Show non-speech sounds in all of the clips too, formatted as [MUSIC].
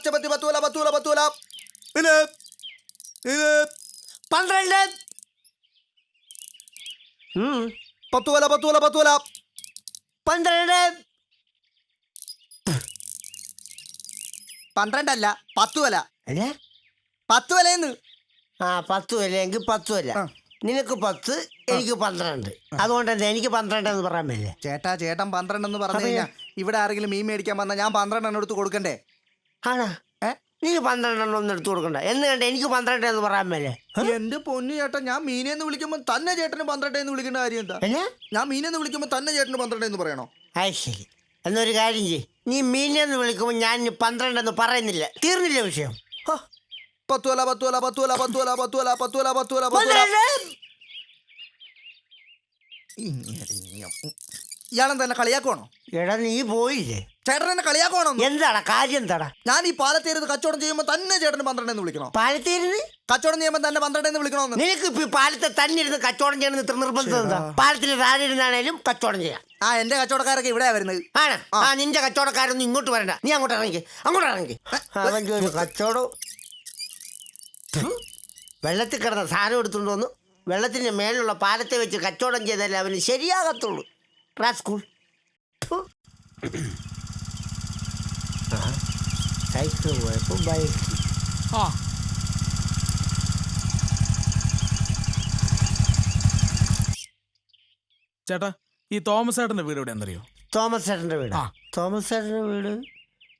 പച്ചപ്പത്തി പത്തൂല പത്തൂല പത്തൂല പിന്നെ? പന്ത്രണ്ട്. പത്തൂല പത്തൂല പത്തൂല പന്ത്രണ്ട്. പന്ത്രണ്ടല്ല പത്തുവല. വില അല്ലേ? പത്ത് വിലയെന്ന് ആ പത്ത് വല എങ്കിൽ പത്ത് വല. നിനക്ക് പത്ത് എനിക്ക് പന്ത്രണ്ട്. അതുകൊണ്ട് തന്നെ എനിക്ക് പന്ത്രണ്ട് എന്ന് പറയാൻ പറ്റില്ല ചേട്ടാ ചേട്ടൻ പന്ത്രണ്ട് എന്ന് പറഞ്ഞു കഴിഞ്ഞാൽ ഇവിടെ ആരെങ്കിലും മീൻ മേടിക്കാൻ വന്നാൽ ഞാൻ പന്ത്രണ്ട് എണ്ണം എടുത്ത് കൊടുക്കണ്ടേ? ആണോ? നീ പന്ത്രണ്ടെണ്ണം ഒന്ന് എടുത്തു കൊടുക്കണ്ട. എന്ന് കണ്ട എനിക്ക് പന്ത്രണ്ട് എന്ന് പറയാൻ മേലെ. എന്റെ പൊന്നു ചേട്ടൻ ഞാൻ മീനെന്ന് വിളിക്കുമ്പോ തന്നെ ചേട്ടന് പന്ത്രണ്ട് എന്ന് വിളിക്കേണ്ട കാര്യം എന്താ? ഞാൻ മീനെന്ന് വിളിക്കുമ്പോ തന്നെ ചേട്ടന് പന്ത്രണ്ട് എന്ന് പറയണോ? അത് ശരി. എന്നൊരു കാര്യം ചെയ് നീ മീനെന്ന് വിളിക്കുമ്പോൾ ഞാൻ പന്ത്രണ്ട് എന്ന് പറയുന്നില്ല. തീർന്നില്ല വിഷയം. പത്തുവല പത്തുവല പത്തുവല പത്തുവല പത്തുവല പത്തുവല പത്തുവല പത്തുവല പന്ത്രണ്ട്. ഇയാളെ തന്നെ കളിയാക്കുവാണോ? എടാ നീ പോയില്ലേ? ചേട്ടൻ എന്നെ കളിയാക്കുവാണോ എന്താടാ കാര്യം എന്താടാ ഞാൻ ഈ പാലത്തേരുത് കച്ചവടം ചെയ്യുമ്പോൾ തന്നെ ചേട്ടന് പന്ത്രണ്ട് എന്ന് വിളിക്കണോ? പാലത്തേരുത് കച്ചവടം ചെയ്യുമ്പോൾ തന്നെ പന്ത്രണ്ട് എന്ന് വിളിക്കണോന്ന് നിനക്ക് ഇപ്പൊ പാലത്തെ തന്നെ ഇരുന്ന് കച്ചവടം ചെയ്യണമെന്ന് ഇത്ര നിർബന്ധം എന്താ? പാലത്തിന് താഴെ ഇരുന്നാണേലും കച്ചവടം ചെയ്യാം. ആ എന്റെ കച്ചവടക്കാരൊക്കെ ഇവിടെയാ വരുന്നത്. ആണ്. ആ. നിന്റെ കച്ചവടക്കാരൊന്നും ഇങ്ങോട്ട് വരണ്ട. നീ അങ്ങോട്ട് ഇറങ്ങി അങ്ങോട്ട് ഇറങ്ങി അവൻ കച്ചവടം? വെള്ളത്തിൽ കിടന്ന സാധനം എടുത്തുകൊണ്ട് വന്നു. വെള്ളത്തിന്റെ മേലുള്ള പാലത്തെ വെച്ച് കച്ചവടം ചെയ്താലേ അവന് ശരിയാകത്തുള്ളൂ. സ്കൂൾ സൈക്കിൾ പോയപ്പോൾ ബൈക്ക്. ആ. ചേട്ടാ ഈ തോമസ് ചേട്ടന്റെ വീട് എവിടെ എന്നറിയോ? തോമസ് ചേട്ടന്റെ വീട്. ആ. തോമസ് ചേട്ടന്റെ വീട്?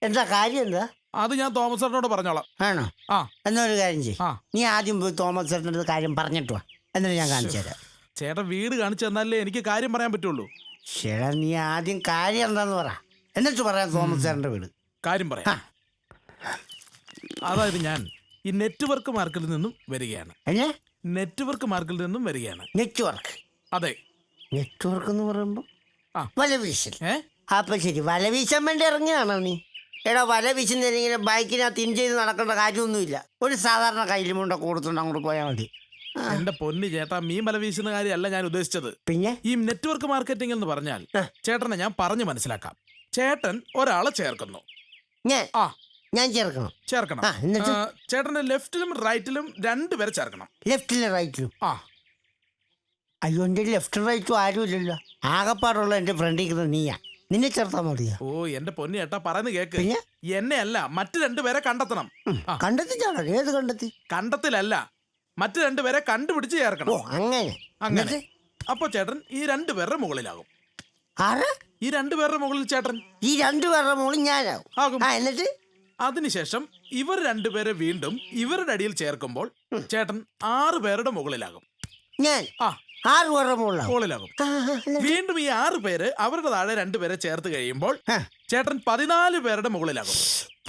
എന്താ കാര്യം എന്താ? അത് ഞാൻ തോമസ് ചേട്ടനോട് പറഞ്ഞോളാം. ആണോ? ആ. എന്നൊരു കാര്യം ചെയ്യ്. ആ. നീ ആദ്യം പോയി തോമസ് ചേട്ടന്റെ അടുത്ത് കാര്യം പറഞ്ഞിട്ട് വാ. എന്നിട്ട് ഞാൻ കാണിച്ചു തരാം. ചേട്ടൻ വീട് കാണിച്ചു തന്നാലേ എനിക്ക് കാര്യം പറയാൻ പറ്റുള്ളൂ. ചേട്ടാ നീ ആദ്യം കാര്യം എന്താന്ന് പറ. എന്നിട്ട് പറയാൻ തോമസ് ചേട്ടന്റെ വീട്. കാര്യം പറയാ. അതായത് ഞാൻ ഈ നെറ്റ്വർക്ക് മാർക്കിൽ നിന്നും വരികയാണ്. നെറ്റ്വർക്ക് മാർക്കിൽ നിന്നും വരികയാണ്. നെറ്റ്വർക്ക്. അതെ. നെറ്റ്വർക്ക് എന്ന് പറയുമ്പോൾ ആ. വലവീശൽ. ഏ? അപ്പൊ ശരി വലവീശാൻ വേണ്ടി ഇറങ്ങിയാണോ നീ? എടാ വല വീശുന്നതിന് ബൈക്കിനകത്ത് ഇൻ ചെയ്ത് നടക്കേണ്ട കാര്യമൊന്നുമില്ല. ഒരു സാധാരണ കയ്യിലുമുണ്ടൊക്കെ കൊടുത്തുകൊണ്ട് അങ്ങോട്ട് പോയാൽ മതി. എന്റെ പൊന്നു ചേട്ടാ മീൻ വല വീശുന്ന കാര്യമല്ല ഞാൻ ഉദ്ദേശിച്ചത്. പിന്നെ? ഈ നെറ്റ്വർക്ക് മാർക്കറ്റിംഗ് എന്ന് പറഞ്ഞാൽ ചേട്ടനെ ഞാൻ പറഞ്ഞു മനസ്സിലാക്കാം. ചേട്ടൻ ഒരാളെ ചേർക്കുന്നു. ആ. ഞാൻ ചേർക്കണം. ചേർക്കണം. ചേട്ടന്റെ ലെഫ്റ്റിലും റൈറ്റിലും രണ്ടുപേരെ ചേർക്കണം. ലെഫ്റ്റിലും റൈറ്റിലും? ആ. അയ്യോ എന്റെ ലെഫ്റ്റും റൈറ്റും ആരുമില്ലല്ലോ. ആകെപ്പാടുള്ള എന്റെ ഫ്രണ്ടിൽ നീയാ. നിന്നെ ചേർത്താ മതിയോ? ഓ എന്റെ പൊന്നു ചേട്ടാ പറയുന്നത് കേക്ക്. എന്നെ അല്ല മറ്റു രണ്ടുപേരെ കണ്ടെത്തണം. കണ്ടെത്തി കണ്ടെത്തിച്ചാണോ? ഏത് കണ്ടെത്തി? കണ്ടെത്തലല്ല. മറ്റു രണ്ടുപേരെ കണ്ടുപിടിച്ച് ഓ ചേർക്കണം അങ്ങനെ. അങ്ങനെ. എന്നിട്ട്? അപ്പൊ ചേട്ടൻ ഈ രണ്ടുപേരുടെ മുകളിലാകും. ആറ് ഈ രണ്ടുപേരുടെ മുകളിൽ ചേട്ടൻ? ഈ രണ്ടുപേരുടെ മുകളിൽ ഞാനാവും. ആകും. ആ എന്നിട്ട്? അതിനുശേഷം ഇവർ രണ്ടുപേരെ വീണ്ടും ഇവരുടെ അടിയിൽ ചേർക്കുമ്പോൾ ചേട്ടൻ ആറ് പേരുടെ മുകളിലാകും. ഞാൻ? ആ. ആറ് പേരുടെ മുകളിലാവും. മുകളിലാകും. ആ, ആ, എന്നിട്ട്? വീണ്ടും ഈ ആറ് പേര് അവരുടെ താഴെ രണ്ടുപേരെ ചേർത്ത് കഴിയുമ്പോൾ ആ, ചേട്ടൻ പതിനാല് പേരുടെ മുകളിലാകും.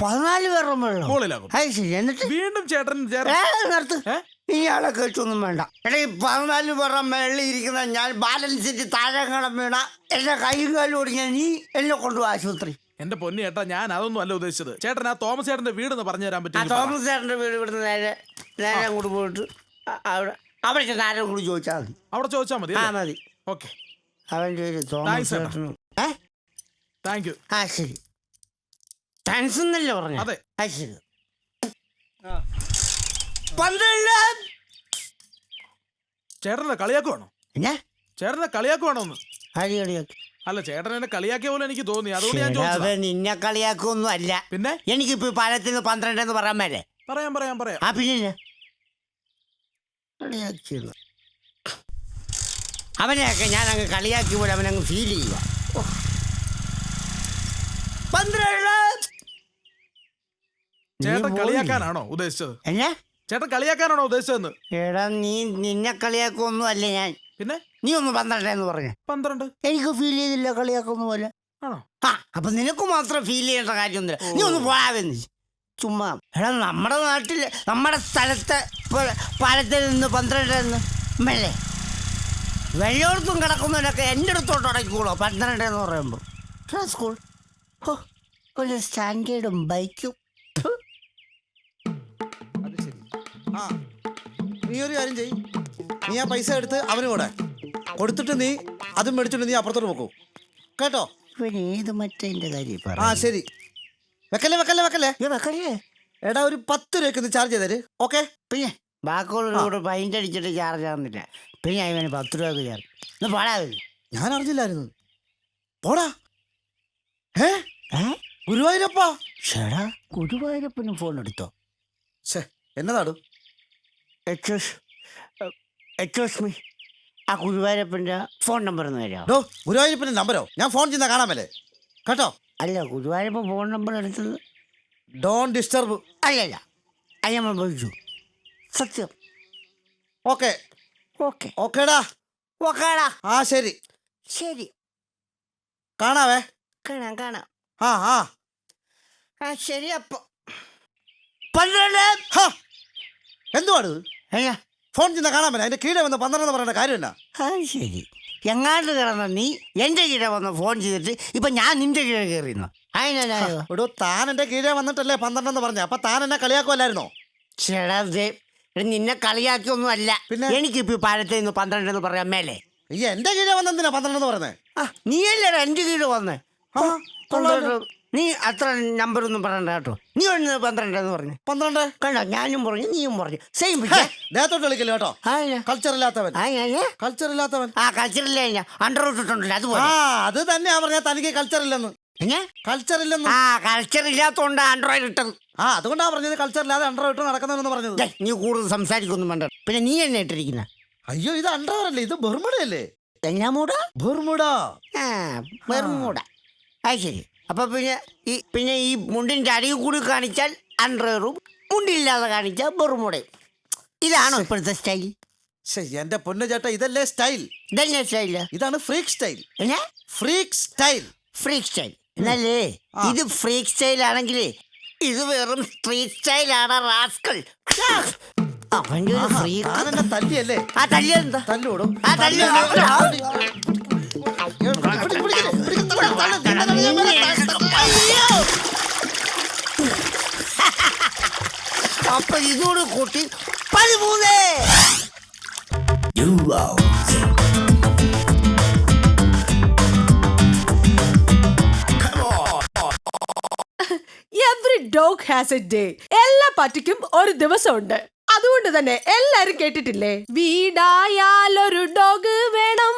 പതിനാല് പേരുടെ മുകളിലാകും. അത് ശരി എന്നിട്ട്? വീണ്ടും ചേട്ടൻ ചേർ ഏ, നിർത്ത്. ഏ? ഇയാളെ കേട്ടൊന്നും വേണ്ട. എടാ ഈ പതിനാല് പേരുടെ മേളിൽ ഇരിക്കുന്ന ഞാൻ ബാലൻസിന്റെ താഴെ കളം വീണ എന്റെ കൈയും കാലും ഓടിഞ്ഞ നീ എന്നെ കൊണ്ടു ആശുപത്രി. എന്റെ പൊന്നി ചേട്ടാ ഞാൻ അതൊന്നും അല്ല ഉദ്ദേശിച്ചത്. ചേട്ടൻ ആ തോമസ് ചേട്ടന്റെ വീട് എന്ന് പറഞ്ഞു തരാൻ ആ പറ്റും തോമസ് ചേട്ടന്റെ വീട് ഇവിടുന്ന് നേരെ നേരെ അങ്ങോട്ട് പോയിട്ട് അ- അവിടെ അവിടെ ചെന്ന് ആരും കൂടി ചോദിച്ചാൽ മതി. അവിടെ ചോദിച്ചാൽ മതി ആ മതി. ഓക്കെ. അവൻ ചോദിച്ചു തോമസ് Thanks, ചേട്ടാ. ചേട്ടനും? ഏ? Thank you. ആ ശരി. താങ്ക്സ് എന്നല്ലേ പറഞ്ഞു? അതെ. ആ ശരി. ചേട്ടനെ കളിയാക്കുവാണോ? പിന്നെ? ചേട്ടനെ കളിയാക്കുവാണോ ഒന്ന് അടി കളിയാക്കി? അല്ല ചേട്ടൻ എന്നെ കളിയാക്കിയ പോലെ എനിക്ക് തോന്നി. അതുകൊണ്ട് ഞാൻ ചോദിച്ചതാ. നിന്നെ കളിയാക്കൊന്നും അല്ല പിന്നെ? എനിക്കിപ്പോ ഈ പാലത്തിൽ നിന്ന് പന്ത്രണ്ട് എന്ന് പറയാൻ മേലെ. പറയാം പറയാം പറയാം. ആ പിന്നെ. കളിയാക്കിയെന്ന്. അവനെയൊക്കെ ഞാൻ അങ്ങ് കളിയാക്കി പോലെ അവനങ്ങ് ഫീൽ ചെയ്യുക. ഓ. പന്ത്രണ്ട്. നീ ചേട്ടൻ കളിയാക്കാനാണോ ഉദ്ദേശിച്ചത്? എന്നെ? ചേട്ടൻ കളിയാക്കാനാണോ ഉദ്ദേശിച്ചതെന്ന്? എടാ നീ നിന്നെ കളിയാക്കൊന്നും അല്ല ഞാൻ. പിന്നെ? നീ ഒന്ന് പന്ത്രണ്ട് എന്ന് പറഞ്ഞു. പന്ത്രണ്ട്? എനിക്ക് ഫീൽ ചെയ്തില്ല കളിയാക്കൊന്നും പോലെ ആണോ? ആ അപ്പൊ നിനക്ക് മാത്രം ഫീൽ ചെയ്യേണ്ട കാര്യമൊന്നുമില്ല. നീ ഒന്ന് പോയാവെന്ന് ചുമ്മാ. എടാ നമ്മുടെ നാട്ടിൽ നമ്മുടെ സ്ഥലത്തെ പാലത്തിൽ നിന്ന് പന്ത്രണ്ട് എന്ന്. മെല്ലെ വെള്ളോടത്തും കിടക്കുന്നവരൊക്കെ എന്റെ അടുത്തോട്ട് അടയ്ക്കൂളോ പന്ത്രണ്ട് എന്ന് പറയുമ്പോൾ സ്കൂൾ. ഓ ഒരു സ്റ്റാൻഡേർഡും ബൈക്കും. ആ. നീ ഒരു കാര്യം ചെയ്. നീ ആ പൈസ എടുത്ത് അവന് കൂടെ. കൊടുത്തിട്ട് നീ അതും മേടിച്ചിട്ട് നീ അപ്പുറത്തോട്ട് പോക്കൂ. കേട്ടോ? ഏത് മറ്റേ കാര്യം ആ ശരി. വെക്കല്ലേ വെക്കല്ലേ വെക്കല്ലേ? വെക്കല്ലേ? എടാ ഒരു പത്ത് രൂപയ്ക്ക് ഒന്ന് ചാർജ് ചെയ്തേര്. ഓക്കെ? പിന്നെ ബാക്കിയുള്ളവരോട് പൈന്റ് അടിച്ചിട്ട് ചാർജ് ആവുന്നില്ല. പിന്നെ ഇവന് പത്ത് രൂപ ചാർജ് ഒന്ന് പാടാ ഞാൻ അറിഞ്ഞില്ലായിരുന്നു. പോടാ. ഏ? ഗുരുവായൂരപ്പാ. ചേടാ ഗുരുവായൂരപ്പനും ഫോൺ എടുത്തോ? ഷേ എന്നതാടു? എക്സ്ക്യൂസ് എസ് മീ ആ ഗുരുവായൂരപ്പന്റെ ഫോൺ നമ്പർ ഒന്ന് തരാമോ? ഡോ ഗുരുവായൂരപ്പന്റെ നമ്പരോ? ഞാൻ ഫോൺ ചെയ്യുന്ന കാണാമല്ലേ കേട്ടോ? അല്ല ഗുരുവായൂരപ്പൻ ഫോൺ നമ്പർ എടുത്തത്. ഡോൺ ഡിസ്റ്റർബ് അല്ലല്ല അത് നമ്മൾ വിളിച്ചു. സത്യം. ഓക്കെ. ഓക്കെ. ഓക്കേടാ. ഓക്കേടാ. ആ ശരി. ശരി. കാണാവേ? കാണാം കാണാം. ആ ആ. ആ ശരി അപ്പൊ. പന്ത്രണ്ട്. ഹാ. എന്തുവാട് ഫോൺ അയ്യാ ഫോൺ പറ്റാ അതിന്റെ കീഴെ വന്ന് പന്ത്രണ്ടെന്ന് പറയേണ്ട കാര്യമല്ല ശരി. എങ്ങാണ്ട് കിടന്ന നീ എന്റെ കീഴെ വന്ന് ഫോൺ ചെയ്തിട്ട് ഇപ്പൊ ഞാൻ നിന്റെ കീഴെ കയറിയിരുന്നു അതിനായോ എടോ താൻ എന്റെ കീഴെ വന്നിട്ടല്ലേ പന്ത്രണ്ടെന്ന് പറഞ്ഞ? അപ്പൊ താൻ എന്നെ കളിയാക്കുമല്ലായിരുന്നോ ചേടാ ദേ, എടാ, നിന്നെ കളിയാക്കിയൊന്നും അല്ല പിന്നെ? എനിക്കിപ്പോ പാലത്തെ നിന്ന് പന്ത്രണ്ട് എന്ന് പറയാൻ മേലെ. ഈ എന്റെ കീഴെ വന്നെന്തിനാ പന്ത്രണ്ടെന്ന് പറഞ്ഞേ ആ നീയല്ലേടാ എന്റെ കീഴ് വന്നേ? ആ. നീ അത്ര നമ്പർ ഒന്നും പറയണ്ട കേട്ടോ. നീ ഒന്ന് പന്ത്രണ്ട് എന്ന് പറഞ്ഞു. പന്ത്രണ്ട്? കണ്ടോ? ഞാനും പറഞ്ഞു നീയും പറഞ്ഞു. സെയിം ദേഹത്തോട്ട് കളിക്കല്ലോ കേട്ടോ? കൾച്ചർ ഇല്ലാത്തവൻ. കൾച്ചർ ഇല്ലാത്തവൻ. ആ കൾച്ചർ ഇല്ല അണ്ടർ ഇട്ടിട്ടുണ്ടല്ലോ ആ അതുപോലെ. അത് തന്നെയാ പറഞ്ഞ തനിക്ക് കൾച്ചർ ഇല്ലെന്ന്? കൾച്ചർ ഇല്ലെന്ന്. ആ കൾച്ചർ ഇല്ലാത്തോണ്ട് ആൻഡ്രോയിഡ് ഇട്ടത്. ആ അതുകൊണ്ടാ പറഞ്ഞത് കൾച്ചർ ഇല്ലാതെ ആൻഡ്രോയിഡ് ഇട്ട് നടക്കുന്നവരെന്ന് പറഞ്ഞത്. നീ കൂടുതൽ സംസാരിക്കൊന്നും വേണ്ട. പിന്നെ നീ എന്നെ ഇട്ടിരിക്കുന്ന? അയ്യോ ഇത് അണ്ടർ അല്ലേ? ഇത് ബെർമുടയല്ലേ എന്നാ മൂട ബെർമുട ആ വെറും മൂട അത് ശരി. അപ്പൊ പിന്നെ ഈ പിന്നെ ഈ മുണ്ടിന്റെ അടിയിൽ കൂടി കാണിച്ചാൽ അണ്ടറും മുണ്ടില്ലാതെ കാണിച്ചാൽ ബെറുമുടയും ഇതാണോ ഇപ്പോഴത്തെ സ്റ്റൈൽ ശ്ശെ, എന്റെ പൊന്നു ചേട്ടാ ഇതല്ലേ സ്റ്റൈൽ ഇതല്ലേ സ്റ്റൈൽ ഇതാണ് ഫ്രീക് സ്റ്റൈൽ എന്നാ ഫ്രീക്ക് സ്റ്റൈൽ ഫ്രീക് സ്റ്റൈൽ എന്നല്ലേ ഇത് ഫ്രീക് സ്റ്റൈൽ ആണെങ്കിൽ ഇത് വെറും സ്ട്രീറ്റ് സ്റ്റൈലാണ് റാസ്കൾ ഒരു ഫ്രീക്ക് താൻ തല്ലിയല്ലേ? ആ തല്ലിയെന്താ തല്ലുവിടും ആ തല്ലി അപ്പൊ ഇതോട് കൂട്ടി പതിമൂന്ന് every dog has a day എല്ലാ പട്ടിക്കും ഒരു ദിവസമുണ്ട്. അതുകൊണ്ട് തന്നെ എല്ലാരും കേട്ടിട്ടില്ലേ? വീടായാലൊരു ഡോഗ് വേണം.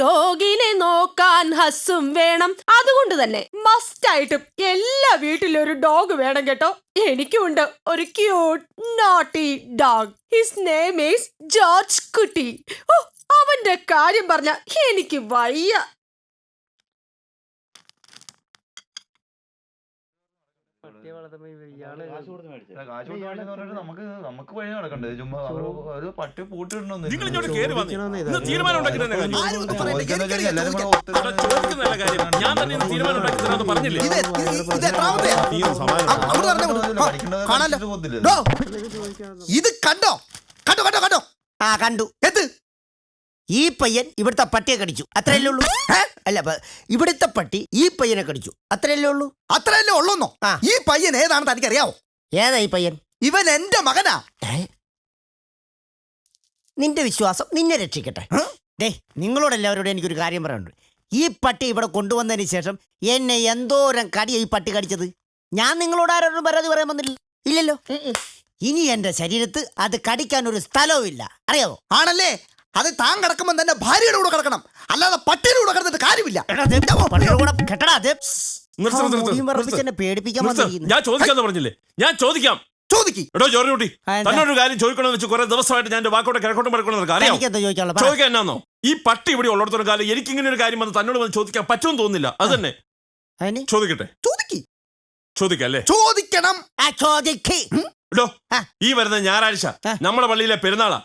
ഡോഗിനെ നോക്കാൻ ഹസ്സും വേണം. അതുകൊണ്ട് തന്നെ മസ്റ്റ് ആയിട്ടും എല്ലാ വീട്ടിലും ഒരു ഡോഗ് വേണം കേട്ടോ. എനിക്കുണ്ട് ഒരു cute naughty dog his name is George കുട്ടി ഓ അവന്റെ കാര്യം പറഞ്ഞ എനിക്ക് വയ്യ. കാശ് കൊടുത്ത് മേടിച്ചെന്ന് പറഞ്ഞിട്ട് നമുക്ക് നമുക്ക് വഴി നടക്കണ്ടേ? ചുമ്മാ അവർ ഒരു പട്ടി പൂട്ടിടണമെന്ന് നിങ്ങൾ ഇങ്ങോട്ട് കയറി വന്നേ. ഇന്ന് തീരുമാനം ഉണ്ടാക്കിയിട്ട് തന്നെ കാര്യം ആരും ഒന്നും പറയില്ല. ചോദിക്കാന്ന് വെച്ചാൽ എല്ലാരും കൂടെ ഒത്തു ഇവിടെ ചോദിക്കുന്നതല്ല കാര്യം. ഞാൻ തന്നെ ഇന്ന് തീരുമാനം ഉണ്ടാക്കി തരാമെന്ന് പറഞ്ഞില്ലേ? ഇത് ഇത് ഇത് എത്രാമത്തെയാ? അ- അവിടെ പറഞ്ഞേ വിട്ടു. ആ, കാണാലോ. ഡോ, ഇത് കണ്ടോ? കണ്ടോ കണ്ടോ കണ്ടോ? ആ കണ്ടു. എന്ത്? ഈ പയ്യൻ ഇവിടുത്തെ പട്ടിയെ കടിച്ചു. അത്രയല്ലേ ഉള്ളൂ? അല്ല ഇവിടുത്തെ പട്ടി ഈ പയ്യനെ കടിച്ചു. അത്രയല്ലേ ഉള്ളൂ? അത്രയല്ലേ ഉള്ളൂന്നോ. ഈ പയ്യൻ ഏതാണെന്ന് തനിക്കറിയാവോ? ഏതാ ഈ പയ്യൻ? ഇവൻ എന്റെ മകനാ? നിന്റെ വിശ്വാസം നിന്നെ രക്ഷിക്കട്ടെ. ഡേ ദേ നിങ്ങളോട് എല്ലാവരോടും എനിക്കൊരു കാര്യം പറയാനുണ്ട്. ഈ പട്ടി ഇവിടെ കൊണ്ടുവന്നതിന് ശേഷം എന്നെ എന്തോരം കടിയ ഈ പട്ടി കടിച്ചത്? ഞാൻ നിങ്ങളോട് ആരോടും പരാതി പറയാൻ വന്നില്ല ഇല്ലല്ലോ. ഇനി എന്റെ ശരീരത്ത് അത് കടിക്കാൻ ഒരു സ്ഥലവും ഇല്ല അറിയാവോ? ആണല്ലേ? അത് താൻ കിടക്കുമ്പോൾ തന്നെ ഭാര്യയുടെ കൂടെ കിടക്കണം. അല്ലാതെ പട്ടിയുടെ കൂടെ കിടന്നിട്ട് കാര്യമില്ല. ഞാൻ ചോദിക്കാന്ന് പറഞ്ഞില്ലേ? ഞാൻ ചോദിക്കാം. ചോദിക്ക്. എടോ ജോറിനുട്ടി തന്നൊരു കാര്യം ചോദിക്കണമെന്ന് വെച്ച് കുറെ ദിവസമായിട്ട് ഞാൻ എന്റെ വാക്കോട്ടെ കിഴക്കോട്ടും പഴക്കോട്ടും പറ. ചോദിക്കാൻ എന്നാന്നോ? ഈ പട്ടി ഇവിടെ ഉള്ളിടത്തോളം കാലം എനിക്ക് ഇങ്ങനെ ഒരു കാര്യം വന്ന് തന്നോട് വന്ന് ചോദിക്കാൻ പറ്റുമെന്ന് തോന്നുന്നില്ല. അത് തന്നെ? ചോദിക്കട്ടെ. ചോദിക്കല്ലേ? ചോദിക്കണം. ആ. ഈ വരുന്ന ഞായറാഴ്ച ആ. നമ്മുടെ പള്ളിയിലെ പെരുന്നാളാ.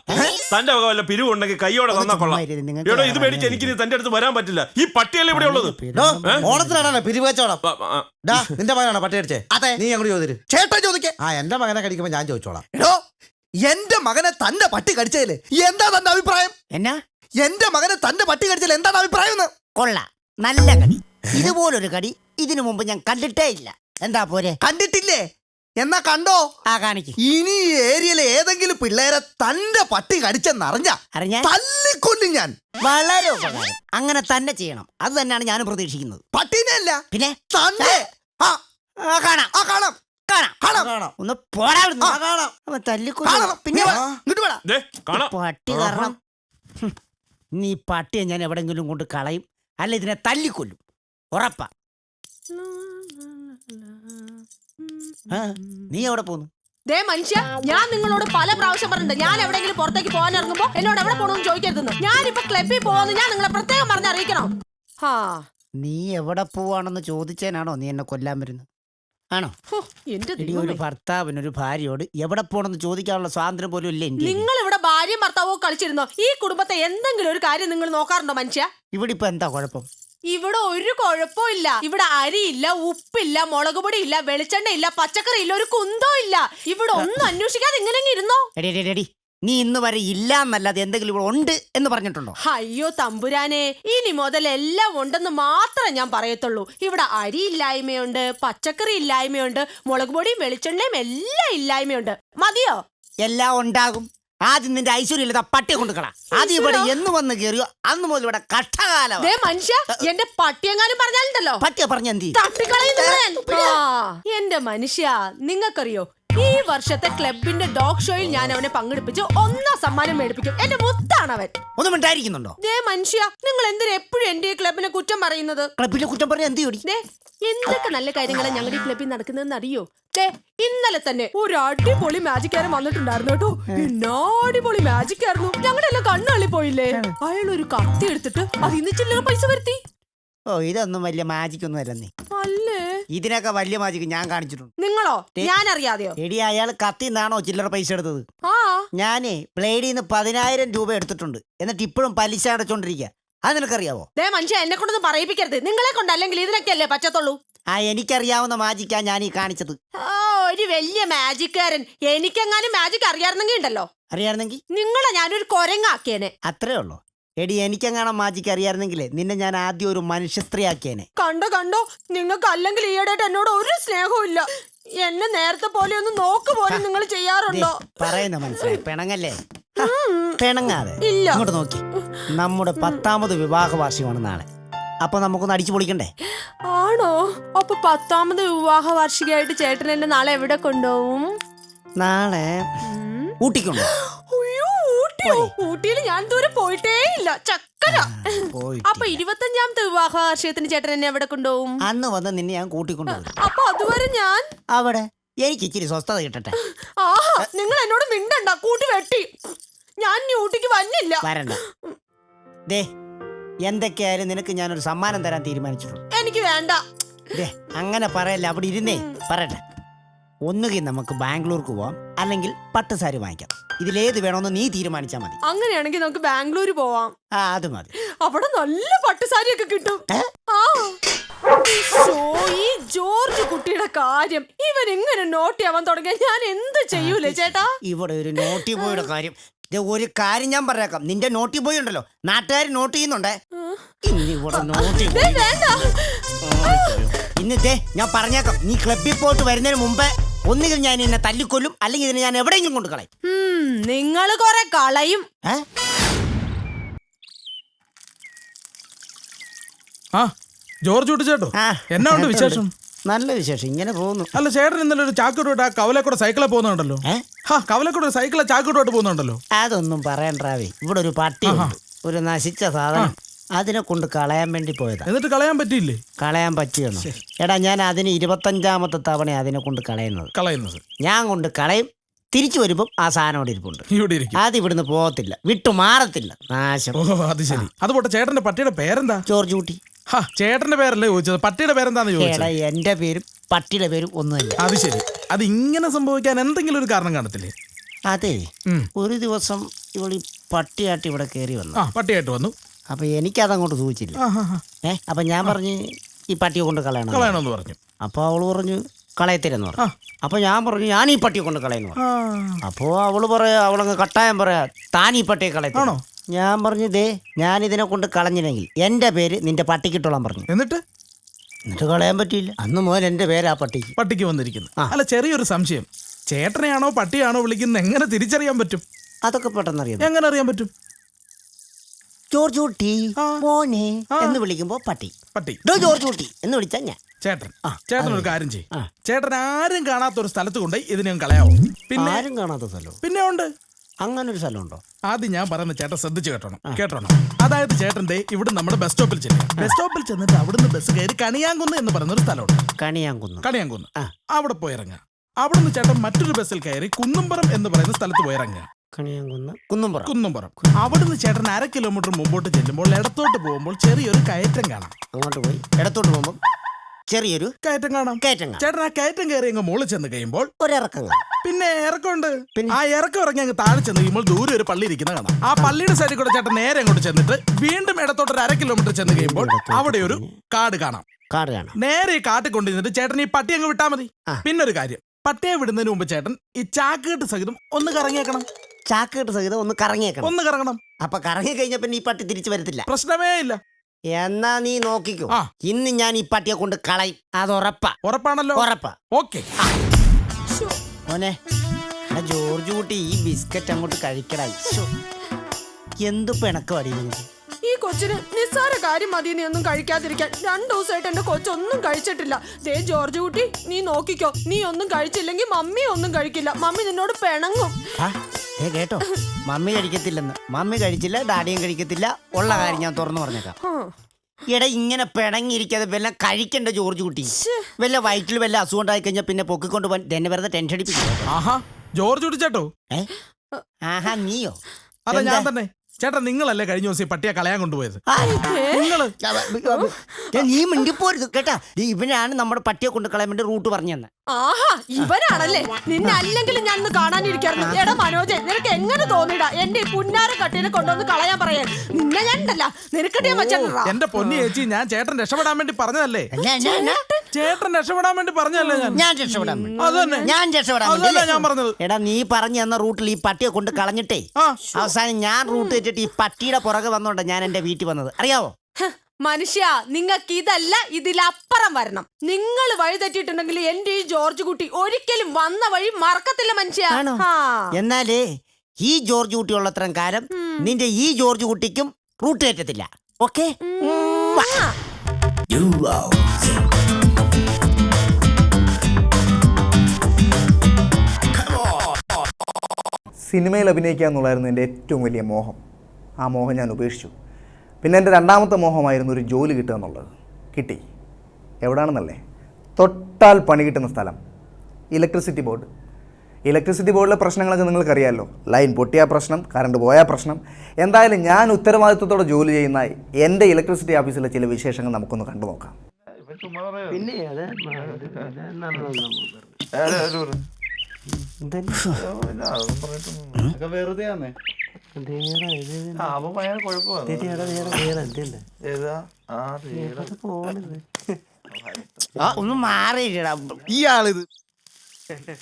തന്റെ വക വല്ല പിരിവുണ്ടെങ്കിൽ കൈയോടെ തന്നാ കൊള്ളാം. എടോ ഇത് മേടിച്ച് എനിക്ക് തന്റെ അടുത്ത് വരാൻ പറ്റില്ല. ഈ പട്ടിയല്ലേ ഇവിടെ ഉള്ളത്? ഓണത്തിനാണോ ആ, ഡാ നിന്റെ മകനാണോ പട്ടി അടിച്ചേ? അതെ. നീ അങ്ങോട്ട് ചോദിച്ചു ചേട്ടൻ ചോദിക്കേ. ആ എന്റെ മകനെ കടിക്കുമ്പോ ഞാൻ ചോദിച്ചോളാം. എടോ എന്റെ മകനെ തന്റെ പട്ടി കടിച്ചതിൽ എന്താ തന്റെ അഭിപ്രായം? എന്നാ? എന്റെ മകനെ തന്റെ പട്ടി കടിച്ചതിൽ എന്താണ് അഭിപ്രായം എന്ന്? കൊള്ള. നല്ല കടി. ഇതുപോലൊരു കടി ഇതിനു മുമ്പ് ഞാൻ കണ്ടിട്ടേ ഇല്ല. എന്താ പോരെ? കണ്ടിട്ടില്ലേ? എന്നാ കണ്ടോ? ആ കാണിക്ക്. ഇനി ഈ ഏരിയയിലെ ഏതെങ്കിലും പിള്ളേരെ തന്റെ പട്ടി കടിച്ചെന്നറിഞ്ഞ അറിഞ്ഞ തല്ലിക്കൊല്ലും ഞാൻ. വളരെ ഉപകാരം. അങ്ങനെ തന്നെ ചെയ്യണം. അത് തന്നെയാണ് ഞാനും പ്രതീക്ഷിക്കുന്നത്. പട്ടിനെ അല്ല പിന്നെ? തന്നെ ആ ആ, കാണാം. ആ കാണാം. കാണാം. കാണാം. കാണാം. ഒന്ന് പോരാ ഇവിടുന്ന്. ആ കാണാം. അവൻ തല്ലിക്കൊല്ലും. കാണാം. പിന്നെ വാ. ഇങ്ങോട്ട് വേടാ. ദേ കാണാം. പട്ടി കാരണം ഹും. നീ പട്ടിയെ ഞാൻ എവിടെങ്കിലും കൊണ്ട് കളയും. അല്ല ഇതിനെ തല്ലിക്കൊല്ലും. ഉറപ്പാ. നീ എവിടെ പോന്നു? ദേ മനുഷ്യ ഞാൻ നിങ്ങളോട് പല പ്രാവശ്യം പറഞ്ഞിട്ടുണ്ട്. ഞാൻ എവിടെയെങ്കിലും പുറത്തേക്ക് പോകാൻ ഇറങ്ങുമ്പോ എന്നോട് എവിടെ പോകണമെന്ന് ചോദിക്കരുതെന്ന്. ഞാനിപ്പോ ക്ലബിൽ പോകുന്നു. ഞാൻ നിങ്ങളെ പ്രത്യേകം പറഞ്ഞ് അറിയിക്കണം? ഹാ. നീ എവിടെ പോവാണെന്ന് ചോദിച്ചേനാണോ നീ എന്നെ കൊല്ലാൻ വരുന്നത്? ആണോ? എന്റെ എടി ദൈവമേ. ഒരു ഭർത്താവിന് ഒരു ഭാര്യയോട് എവിടെ പോണെന്ന് ചോദിക്കാനുള്ള സ്വാതന്ത്ര്യം പോലും ഇല്ല നിങ്ങൾ ഇവിടെ ഭാര്യയും ഭർത്താവോ കളിച്ചിരുന്നോ? ഈ കുടുംബത്തെ എന്തെങ്കിലും ഒരു കാര്യം നിങ്ങൾ നോക്കാറുണ്ടോ മനുഷ്യ? ഇവിടെ ഇപ്പൊ എന്താ കുഴപ്പം? ഇവിടെ ഒരു കുഴപ്പവും ഇല്ല. ഇവിടെ അരിയില്ല ഉപ്പില്ല മുളക് പൊടി ഇല്ല വെളിച്ചെണ്ണ ഇല്ല പച്ചക്കറി ഇല്ല ഒരു കുന്തോ ഇല്ല. ഇവിടെ ഒന്നും അന്വേഷിക്കാതെ ഇങ്ങനെ ഇരുന്നോ? എടി എടി, എടി, എടി. നീ ഇന്ന് വരെ ഇല്ല എന്നല്ലാതെ എന്തെങ്കിലും ഇവിടെ ഉണ്ട് എന്ന് പറഞ്ഞിട്ടുണ്ടോ? അയ്യോ തമ്പുരാനെ. ഇനി മുതൽ എല്ലാം ഉണ്ടെന്ന് മാത്രമേ ഞാൻ പറയത്തുള്ളൂ. ഇവിടെ അരി ഇല്ലായ്മയുണ്ട് പച്ചക്കറി ഇല്ലായ്മയുണ്ട് മുളക് പൊടിയും വെളിച്ചെണ്ണയും എല്ലാം ഇല്ലായ്മയുണ്ട്. മതിയോ? എല്ലാം ഉണ്ടാകും. ആദ്യം നിന്റെ ഐശ്വര്യം പട്ടി പട്ടിയെ കൊണ്ടുക്കള ആദ്യം ഇവിടെ എന്ന് വന്ന് കയറിയോ അന്ന് മുതൽ ഇവിടെ കഷ്ടകാലം. മനുഷ്യ എന്റെ പട്ടിയെങ്ങാനും പറഞ്ഞാലുണ്ടല്ലോ. പട്ടിയെ പറഞ്ഞ എന്ത് എന്റെ മനുഷ്യ നിങ്ങൾക്കറിയോ ഈ വർഷത്തെ ക്ലബിന്റെ ഡോഗ് ഷോയിൽ ഞാൻ അവനെ പങ്കെടുപ്പിച്ച് ഒന്നാം സമ്മാനം മേടിപ്പിക്കും. എന്റെ മുത്താണ് അവൻ ഒന്നും ഉണ്ടായിരിക്കുന്നുണ്ടോ ദേ മനുഷ്യ നിങ്ങൾ എന്തിനാ എപ്പോഴും എന്റെ ക്ലബിനെ കുറ്റം പറയുന്നത്? ക്ലബിന്റെ കുറ്റം പറഞ്ഞ എന്ത് എന്തൊക്കെ നല്ല കാര്യങ്ങളാണ് ഞങ്ങളുടെ ഈ ക്ലബിൽ നടക്കുന്നതെന്ന് അറിയോ? ഇന്നലെ തന്നെ ഒരു അടിപൊളി മാജിക്കാരൻ വന്നിട്ടുണ്ടായിരുന്നു കേട്ടോ. എന്നാ അടിപൊളി മാജിക് ആയിരുന്നു. ഞങ്ങളുടെ എല്ലാം കണ്ണള്ളി പോയില്ലേ? അയാൾ ഒരു കത്തി എടുത്തിട്ട് അത് ഇന്ന് ചില്ലറ പൈസ വരുത്തി. ഓ ഇതൊന്നും വലിയ മാജിക് ഒന്നും അല്ലെന്നേ അല്ലേ? ഇതിനൊക്കെ വലിയ മാജിക് ഞാൻ കാണിച്ചിട്ടുണ്ട്. നിങ്ങളോ? ഞാൻ അറിയാതെയോ എടി അയാൾ കത്തി നിന്നാണോ ചില്ലറ പൈസ എടുത്തത്? ആ. ഞാനേ ബ്ലേഡിൽ നിന്ന് പതിനായിരം രൂപ എടുത്തിട്ടുണ്ട്. എന്നിട്ട് ഇപ്പോഴും പലിശ അടച്ചോണ്ടിരിക്കുക അത് നിനക്കറിയാവോ? ദേ മനുഷ്യ എന്നെ കൊണ്ടൊന്നും പറയിപ്പിക്കരുത്. നിങ്ങളെ കൊണ്ട് അല്ലെങ്കിൽ ഇതിനൊക്കെയല്ലേ പറ്റത്തുള്ളൂ? ആ എനിക്കറിയാവുന്ന മാജിക്കാ ഞാൻ ഈ കാണിച്ചത്. ഓ ഒരു വലിയ മാജിക്കാരൻ എനിക്കെങ്ങാനും മാജിക് അറിയാറുന്നെങ്കിൽ ഉണ്ടല്ലോ. അറിയായിരുന്നെങ്കിൽ നിങ്ങളെ ഞാനൊരു കൊരങ്ങാക്കിയേനെ. അത്രേ ഉള്ളൂ. എടി എനിക്കെങ്ങാണോ മാജിക്ക് അറിയായിരുന്നെങ്കിലേ നിന്നെ ഞാൻ ആദ്യം ഒരു മനുഷ്യ സ്ത്രീ ആക്കിയേനെ. കണ്ടോ കണ്ടോ? നിങ്ങൾക്ക് അല്ലെങ്കിൽ ഈയിടെയായിട്ട് എന്നോട് ഒരു സ്നേഹവും ഇല്ല എന്നെ നേരത്തെ പോലെ ഒന്ന് നോക്ക് പോലും നിങ്ങൾ ചെയ്യാറുണ്ടോ? പറയുന്ന മനസ്സിലായി. പിണങ്ങല്ലേ? പിണങ്ങാതെ. ഇല്ല. അങ്ങോട്ട് നോക്കി. നമ്മുടെ പത്താമത് വിവാഹ വാർഷികമാണ് നാളെ. അപ്പൊ നമുക്കൊന്ന് അടിച്ചു പൊളിക്കണ്ടേ? ആണോ? അപ്പൊ പത്താമത് വിവാഹ വാർഷികമായിട്ട് ചേട്ടൻ എന്നെ നാളെ എവിടെ കൊണ്ടുപോകും? നാളെ ഊട്ടിക്കൊണ്ടോ അയ്യോ ഊട്ടിയിൽ ഞാൻ ദൂരെ പോയിട്ടേ ഇല്ല. ചക്കര. അപ്പൊ ഇരുപത്തഞ്ചാമത്തെ വിവാഹ വാർഷികത്തിന് ചേട്ടൻ എന്നെ എവിടെ കൊണ്ടുപോകും? അന്ന് വന്ന് നിന്നെ ഞാൻ കൂട്ടിക്കൊണ്ടുപോകും അപ്പൊ അതുവരെ ഞാൻ? അവിടെ. എനിക്ക് ഇച്ചിരി സ്വസ്ഥത കിട്ടട്ടെ. ആഹാ നിങ്ങൾ എന്നോട് മിണ്ടണ്ട. കൂട്ടി വെട്ടി. ഞാൻ ഊട്ടിക്ക് വന്നില്ല. വരണ്ട. ദേ എന്തൊക്കെയായാലും നിനക്ക് ഞാനൊരു സമ്മാനം തരാൻ തീരുമാനിച്ചു എനിക്ക് വേണ്ട. ദേ അങ്ങനെ പറയല്ല അവിടെ ഇരുന്നേ. പറയട്ടെ. ഒന്നുകിൽ നമുക്ക് ബാംഗ്ലൂർക്ക് പോവാം അല്ലെങ്കിൽ പട്ടുസാരി വാങ്ങിക്കാം. ഇതിലേത് വേണമെന്ന് നീ തീരുമാനിച്ചാൽ മതി. അങ്ങനെയാണെങ്കിൽ നമുക്ക് ബാംഗ്ലൂർ പോവാം. ആ അത് മതി. അവിടെ നല്ല പട്ടുസാരിയൊക്കെ കിട്ടും. ഏ? ആ. ഈശോ, ഈ ജോർജ് കുട്ടിയുടെ കാര്യം. ഇവൻ എങ്ങനെ നോട്ടി ആവാൻ തുടങ്ങിയ? ഞാൻ എന്ത് ചെയ്യൂലേ ചേട്ടാ? ഇവിടെ ഒരു നോട്ടി ബോയുടെ കാര്യം. ദേ, ഒരു കാര്യം ഞാൻ പറഞ്ഞേക്കാം. നിന്റെ നോട്ടി ബോയ് ഉണ്ടല്ലോ. നാട്ടുകാർ നോട്ട് ചെയ്യുന്നുണ്ടേ. ഇന്ന് ഇവിടെ നോട്ടി ദേ, വേണ്ട. ഇന്ന് ദേ ഞാൻ പറഞ്ഞേക്കാം. നീ ക്ലബിൽ പോയിട്ട് വരുന്നതിന് മുമ്പേ ഒന്നുകിൽ ഞാൻ എന്നെ തല്ലിക്കൊല്ലും അല്ലെങ്കിൽ ഇതിനെ ഞാൻ എവിടെയെങ്കിലും കൊണ്ട് കളയും. നിങ്ങൾ കൊറേ കളയും. ഏ? ആ ജോർജ് കുട്ടി ചേട്ടോ. ആ, എന്നാ ഉണ്ട് വിശേഷം? നല്ല വിശേഷം ഇങ്ങനെ പോകുന്നു. അല്ല ചേട്ടൻ ഇന്നലെ ഒരു ചാക്കോട്ട് ആ കവലെ കൂടെ സൈക്കിളെ പോകുന്നുണ്ടല്ലോ. ഏ? ഹാ കവലെ കൂടെ സൈക്കിളെ ചാക്കോട്ടോട്ട് പോകുന്നുണ്ടല്ലോ. അതൊന്നും പറയണ്ടാവേ ഇവിടെ ഒരു പട്ടി ഒരു നശിച്ച സാധനം. അതിനെ കൊണ്ട് കളയാൻ വേണ്ടി പോയതാ. എന്നിട്ട് കളയാൻ പറ്റിയില്ലേ? കളയാൻ പറ്റിയെന്നു? എടാ ഞാൻ അതിന് ഇരുപത്തഞ്ചാമത്തെ തവണ അതിനെ കൊണ്ട് കളയുന്നത്. കളയുന്നത്. ഞാൻ കൊണ്ട് കളയും. തിരിച്ചു വരുമ്പോൾ ആ സാധനം അവിടെ ഇരിപ്പുണ്ട്. ഇവിടെ ഇരിക്കും. അത് ഇവിടുന്ന് പോകത്തില്ല. വിട്ടു മാറത്തില്ല. നാശം. ഓ അത് ശരി. അത് പോട്ടെ ചേട്ടന്റെ പട്ടിയുടെ പേരെന്താ? ജോർജ് കുട്ടി. ഹാ ചേട്ടന്റെ പേരല്ലേ ചോദിച്ചത്? പട്ടിയുടെ പേരെന്താന്ന് എടാ ചോദിച്ചത് എന്റെ പേരും പട്ടിയുടെ പേരും ഒന്നുമില്ല. അത് ശരി. അത് ഇങ്ങനെ സംഭവിക്കാൻ എന്തെങ്കിലും ഒരു കാരണം കാണത്തില്ലേ? അതെ. ഉം. ഒരു ദിവസം ഇവൾ ഈ പട്ടിയാട്ടി ഇവിടെ കയറി വന്നു. ആ പട്ടിയായിട്ട് വന്നു. അപ്പൊ എനിക്കതങ്ങോട്ട് സൂചിച്ചില്ല. ഏ അപ്പൊ ഞാൻ പറഞ്ഞ് ഈ പട്ടിയെ കൊണ്ട് കളയണം കളയണമെന്ന് പറഞ്ഞു. അപ്പൊ അവൾ പറഞ്ഞു കളയത്തില്ലെന്ന്. പറഞ്ഞു. അപ്പൊ ഞാൻ പറഞ്ഞു ഞാൻ ഈ പട്ടിയെ കൊണ്ട് കളയുന്നു പറഞ്ഞു. അപ്പോ അവൾ പറയാ അവളങ്ങ് കട്ടായം പറയാ താൻ ഈ പട്ടിയെ കളയത്തില്ല. ഞാൻ പറഞ്ഞു ദേ ഞാൻ ഇതിനെ കൊണ്ട് കളഞ്ഞില്ലെങ്കിൽ എന്റെ പേര് നിന്റെ പട്ടിക്കിട്ടോളാൻ പറഞ്ഞു. എന്നിട്ട്? എന്നിട്ട് കളയാൻ പറ്റിയില്ല. അന്ന് മുതൽ എന്റെ പേര് ആ പട്ടിക്ക്. പട്ടിക്ക് വന്നിരിക്കുന്നു. അല്ല ചെറിയൊരു സംശയം. ചേട്ടനെയാണോ പട്ടിയാണോ വിളിക്കുന്നത് എങ്ങനെ തിരിച്ചറിയാൻ പറ്റും? അതൊക്കെ പെട്ടെന്ന് അറിയാം എങ്ങനെ അറിയാൻ പറ്റും? ജോർജ് കുട്ടി ആ. മോനെ ആ. എന്ന് വിളിക്കുമ്പോ പട്ടി. പട്ടി. ഡോ ജോർജ് കുട്ടി എന്ന് വിളിച്ചാ ഞാൻ. ചേട്ടൻ. ചേട്ടൻ ഒരു കാര്യം ചെയ്യും. ആ. ചേട്ടൻ ആരും കാണാത്ത ഒരു സ്ഥലത്ത് കൊണ്ടുപോയി ഇതിനെ അങ്ങ് കളയാവോ? പിന്നെ ആരും കാണാത്ത സ്ഥലം? പിന്നെ ഉണ്ട്. അങ്ങനെ ഒരു സ്ഥലമുണ്ടോ? ആദ്യം ഞാൻ പറയുന്ന ചേട്ടൻ ശ്രദ്ധിച്ചു കേട്ടോണം. കേട്ടോണം. അതായത് ചേട്ടൻ ദേ ഇവിടെ നമ്മുടെ ബസ് സ്റ്റോപ്പിൽ ചെല്ലും ബസ് സ്റ്റോപ്പിൽ ചെന്നിട്ട് അവിടുന്ന് ബസ് കയറി കണിയാങ്കുന്ന് എന്ന് പറയുന്ന ഒരു സ്ഥലമുണ്ട്. കണിയാങ്കുന്ന്. കണിയാങ്കുന്ന്. ആ. അവിടെ പോയി ഇറങ്ങുക. അവിടുന്ന് ചേട്ടൻ മറ്റൊരു ബസ്സിൽ കയറി കുന്നുംപുറം എന്ന് പറയുന്ന സ്ഥലത്ത് പോയി ഇറങ്ങുക. കണിയാങ്കുന്ന്. കുന്നുംപുറം. കുന്നുംപുറം. അവിടുന്ന് ചേട്ടൻ അര കിലോമീറ്റർ മുമ്പോട്ട് ചെല്ലുമ്പോൾ ഇടത്തോട്ട് പോകുമ്പോൾ ചെറിയൊരു കയറ്റം കാണാം. അങ്ങോട്ട് പോയി. ഇടത്തോട്ട് പോകുമ്പോൾ ചെറിയൊരു കയറ്റം കാണാം. കയറ്റം ചേട്ടൻ ആ കയറ്റം കയറി അങ്ങ് മുകളിൽ ചെന്ന് കഴിയുമ്പോൾ ഒരു ഇറക്കം പിന്നെ ഇറക്കമുണ്ട്. പിന്നെ? ആ ഇറക്കം ഇറങ്ങി അങ്ങ് താഴെ ചെന്ന് കഴിയുമ്പോൾ ദൂരെ ഒരു പള്ളി ഇരിക്കുന്ന കാണാം. ആ പള്ളിയുടെ സൈഡിൽ കൂടെ ചേട്ടൻ നേരെ അങ്ങോട്ട് ചെന്നിട്ട് വീണ്ടും ഇടത്തോട്ട് ഒരു അര കിലോമീറ്റർ ചെന്ന് കഴിയുമ്പോൾ അവിടെ ഒരു കാട് കാണാം. കാട് കാണാം. നേരെ ഈ കാട്ടിൽ കൊണ്ടുവന്നിട്ട് ചേട്ടൻ ഈ പട്ടി അങ്ങ് വിട്ടാൽ മതി. പിന്നൊരു പിന്നെ ഒരു കാര്യം. പട്ടിയെ വിടുന്നതിന് മുമ്പ് ചേട്ടൻ ഈ ചാക്കുകെട്ട് സഹിതം ഒന്ന് കറങ്ങിയേക്കണം. ചാക്കിട്ട് സഹിതം ഒന്ന് കറങ്ങിയേക്കണം. ഒന്ന് കറങ്ങണം. അപ്പൊ കറങ്ങി കഴിഞ്ഞ പിന്നെ ഈ പട്ടി തിരിച്ചു വരത്തില്ല. പ്രശ്നമേ ഇല്ല. എന്നാ നീ നോക്കിക്കോ. ആ. ഇന്ന് ഞാൻ ഈ പട്ടിയെ കൊണ്ട് കളയും. അത് ഉറപ്പാ. ഉറപ്പാണല്ലോ? ഉറപ്പാ. ഓക്കെ. മോനെ എടാ ജോർജ് കുട്ടി ഈ ബിസ്ക്കറ്റ് അങ്ങോട്ട് കഴിക്കടായി ശ്ശോ. എന്ത് പിണക്കമാടി നിനക്ക്? ഈ കൊച്ചിന് നിസ്സാര കാര്യം മതി നീ ഒന്നും കഴിക്കാതിരിക്കാൻ. രണ്ടു ദിവസമായിട്ട് എന്റെ കൊച്ചൊന്നും കഴിച്ചിട്ടില്ല. ദേ ജോർജ് കുട്ടി നീ നോക്കിക്കോ. നീ ഒന്നും കഴിച്ചില്ലെങ്കിൽ മമ്മി ഒന്നും കഴിക്കില്ല. മമ്മി നിന്നോട് പിണങ്ങും. ആ, ഏ കേട്ടോ മമ്മി കഴിക്കത്തില്ലെന്ന് മമ്മി കഴിച്ചില്ല ഡാഡിയും കഴിക്കത്തില്ല ഉള്ള കാര്യം ഞാൻ തുറന്നു പറഞ്ഞേക്കാം ഇട എടാ ഇങ്ങനെ പിണങ്ങിയിരിക്കാതെ വല്ല കഴിക്കണ്ട ജോർജ് കുട്ടി വല്ല വയറ്റിൽ വല്ല അസുഖം ഉണ്ടായി കഴിഞ്ഞാൽ പിന്നെ പൊക്കിക്കൊണ്ട് പോകാൻ എന്നെ വെറുതെ ടെൻഷൻ അടിപ്പിക്കും ആഹാ ജോർജ് കുടിച്ചേട്ടോ ഏ ആഹാ നീയോ അതെ ഞാൻ തന്നെ ചേട്ടാ നിങ്ങളല്ലേ കഴിഞ്ഞ ദിവസം ഈ പട്ടിയെ കളയാൻ കൊണ്ടുപോയത് ആ, നിങ്ങൾ ഞാൻ നീ മിണ്ടിപ്പോരുത് കേട്ടാ ഇവനാണ് നമ്മുടെ പട്ടിയെ കൊണ്ട് കളയാൻ വേണ്ടി റൂട്ട് പറഞ്ഞു തന്നെ ആഹാ ഇവനാണല്ലേ? നിന്നെ അല്ലെങ്കിലും ഞാൻ ഒന്ന് കാണാനിരിക്കായിരുന്നു. എടാ മനോജ് നിനക്ക് എങ്ങനെ തോന്നിടാ എന്റെ ഈ പുന്നാര കട്ടിനെ കൊണ്ടുവന്ന് കളയാൻ പറയാൻ നിന്നെ ഞാൻ ഉണ്ടല്ല. എന്റെ പൊന്നി ചേച്ചി ഞാൻ ചേട്ടൻ രക്ഷപ്പെടാൻ വേണ്ടി പറഞ്ഞതല്ലേ? എന്നാ, എന്നാ, എന്നാ? ചേട്ടൻ? രക്ഷപ്പെടാൻ വേണ്ടി പറഞ്ഞതല്ലേ ഞാൻ? ഞാൻ രക്ഷപ്പെടാൻ വേണ്ടി. അത് ഞാൻ രക്ഷപ്പെടാൻ അതല്ല ഞാൻ പറഞ്ഞത്. എടാ നീ പറഞ്ഞു തന്ന റൂട്ടിൽ ഈ പട്ടിയെ കൊണ്ട് കളഞ്ഞിട്ടേ. അവസാനം ഞാൻ റൂട്ട് വെച്ചിട്ട് ഈ പട്ടിയുടെ പുറകെ വന്നോണ്ടാ ഞാൻ എന്റെ വീട്ടിൽ വന്നത്. അറിയാവോ? മനുഷ്യ നിങ്ങൾക്ക് ഇതല്ല ഇതിലപ്പുറം വരണം. നിങ്ങൾ വഴി തെറ്റിയിട്ടുണ്ടെങ്കിൽ എന്റെ ഈ ജോർജ് കുട്ടി ഒരിക്കലും വന്ന വഴി മറക്കത്തില്ല മനുഷ്യ. ആണോ? ആ. എന്നാലേ ഈ ജോർജ് കുട്ടി ഉള്ളത്രയും കാലം നിന്റെ ഈ ജോർജ് കുട്ടിക്കും റൂട്ട് കയറ്റത്തില്ല ഓക്കെ? സിനിമയിൽ അഭിനയിക്കുക എന്നുള്ളതായിരുന്നു എന്റെ ഏറ്റവും വലിയ മോഹം. ആ മോഹം ഞാൻ ഉപേക്ഷിച്ചു. പിന്നെ എന്റെ രണ്ടാമത്തെ മോഹമായിരുന്നു ഒരു ജോലി കിട്ടുക എന്നുള്ളത്. കിട്ടി. എവിടാണെന്നല്ലേ? തൊട്ടാൽ പണി കിട്ടുന്ന സ്ഥലം. Electricity board. ഇലക്ട്രിസിറ്റി ബോർഡിലെ പ്രശ്നങ്ങളൊക്കെ നിങ്ങൾക്കറിയാമല്ലോ ലൈൻ പൊട്ടിയ പ്രശ്നം കറണ്ട് പോയ പ്രശ്നം. എന്തായാലും ഞാൻ ഉത്തരവാദിത്വത്തോടെ ജോലി ചെയ്യുന്ന എന്റെ ഇലക്ട്രിസിറ്റി ഓഫീസിലെ ചില വിശേഷങ്ങൾ നമുക്കൊന്ന് കണ്ടു നോക്കാം. പിന്നെ വെറുതെ ആ, മാറിയിട്ടാ ഈ ആളിത് ഒന്ന്